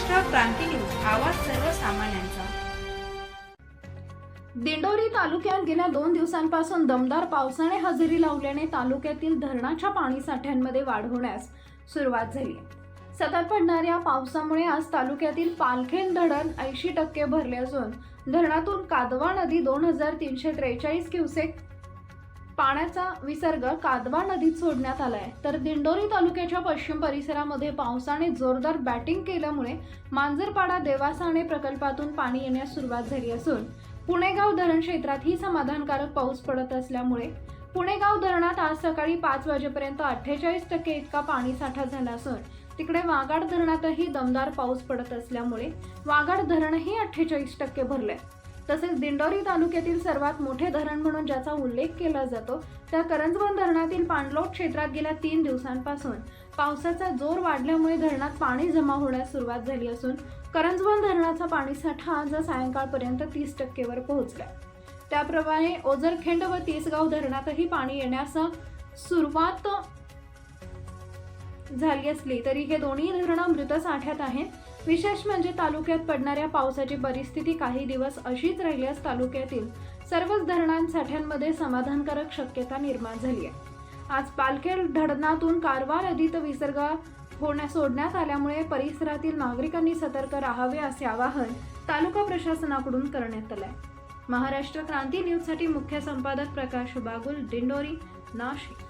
Maharashtra Kranti news आवाज सर्वसामान्यांचा. दिंडोरी तालुक्यात गेल्या दोन दिवसांपासून दमदार पावसाने हजेरी लावल्याने तालुक्यातील धरणाच्या पाणी साठ्यांमध्ये वाढ होण्यास सुरुवात झाली. सतत पडणाऱ्या पावसामुळे आज तालुक्यातील पालखेल धरण ऐंशी टक्के भरले असून धरणातून कादवा नदी दोन हजार तीनशे त्रेचाळीस क्युसेक पाण्याचा विसर्ग कादवा नदीत सोडण्यात आलाय. तर दिंडोरी तालुक्याच्या पश्चिम परिसरामध्ये पावसाने जोरदार बॅटिंग केल्यामुळे मांजरपाडा देवासाने प्रकल्पातून पाणी येण्यास सुरुवात झाली असून पुणेगाव धरण क्षेत्रातही समाधानकारक पाऊस पडत असल्यामुळे पुणेगाव धरणात आज सकाळी पाच वाजेपर्यंत अठ्ठेचाळीस टक्के इतका पाणीसाठा झाला असून तिकडे वाघाड धरणातही दमदार पाऊस पडत असल्यामुळे वाघाड धरणही अठ्ठेचाळीस टक्के भरले तसेच दिंडोरी तालुक्यातील सर्वात मोठे धरण म्हणून ज्याचा उल्लेख केला जातो त्या करंजवन धरणातील पाणलोट क्षेत्रात गेल्या तीन दिवसांपासून पावसाचा जोर वाढल्यामुळे धरणात पाणी जमा होण्यास सुरुवात झाली असून करंजवन धरणाचा पाणीसाठा आज सायंकाळपर्यंत तीस टक्केवर पोहोचला. त्याप्रमाणे ओझरखेंड व तिसगाव धरणातही पाणी येण्यास सुरुवात झाली असली तरी हे दोन्ही धरणं मृत साठ्यात आहेत. विशेष म्हणजे तालुक्यात पडणाऱ्या पावसाची परिस्थिती काही दिवस अशीच राहिल्यास तालुक्यातील सर्वच धरणांसाठ्यांमध्ये समाधानकारक शक्यता निर्माण झाली आहे. आज पालखेड धरणातून कारवार नदीत विसर्ग होण्या सोडण्यात आल्यामुळे परिसरातील नागरिकांनी सतर्क राहावे असे आवाहन तालुका प्रशासनाकडून करण्यात आलं आहे महाराष्ट्र क्रांती न्यूजसाठी मुख्य संपादक प्रकाश बागुल दिंडोरी नाशिक.